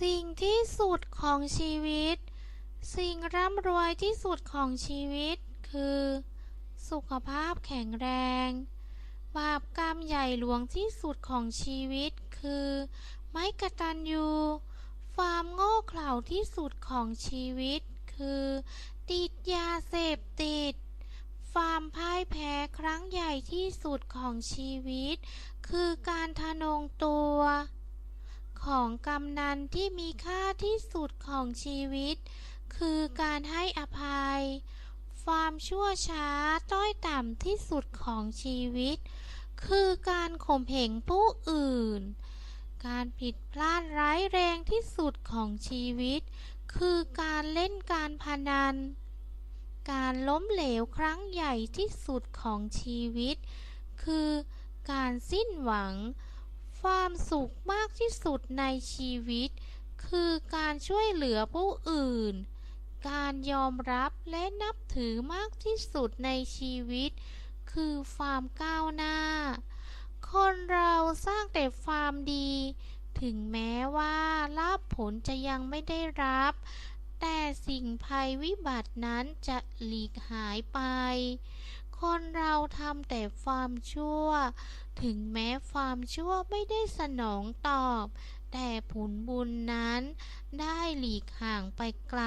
สิ่งที่สุดของชีวิต สิ่งร่ำรวยที่สุดของชีวิต คือ สุขภาพแข็งแรง บาปกรรมใหญ่หลวงที่สุดของชีวิต คือ ไม่กตัญญูความโง่เขลาที่สุดของชีวิต คือ ติดยาเสพติดความพ่ายแพ้ครั้งใหญ่ที่สุดของชีวิต คือการทะนงตัว ของกำนันที่มีค่าที่สุดของชีวิต คือการให้อภัย ความชั่วช้าต้อยต่ำที่สุดของชีวิต คือการข่มเหงผู้อื่น การผิดพลาดร้ายแรงที่สุดของชีวิต คือการเล่นการพนัน การล้มเหลวครั้งใหญ่ที่สุดของชีวิต คือการสิ้นหวัง ความสุขมากที่สุดในชีวิต คือการช่วยเหลือผู้อื่น การยอมรับและนับถือมากที่สุดในชีวิต คือความก้าวหน้า คนเราสร้างแต่ความดี ถึงแม้ว่าลาภผลจะยังไม่ได้รับ แต่สิ่งภัยวิบัตินั้นจะหลีกหายไป คนเราทำแต่ความชั่ว ถึงแม้ความชั่วไม่ได้สนองตอบ แต่ผลบุญนั้นได้หลีกห่างไปไกล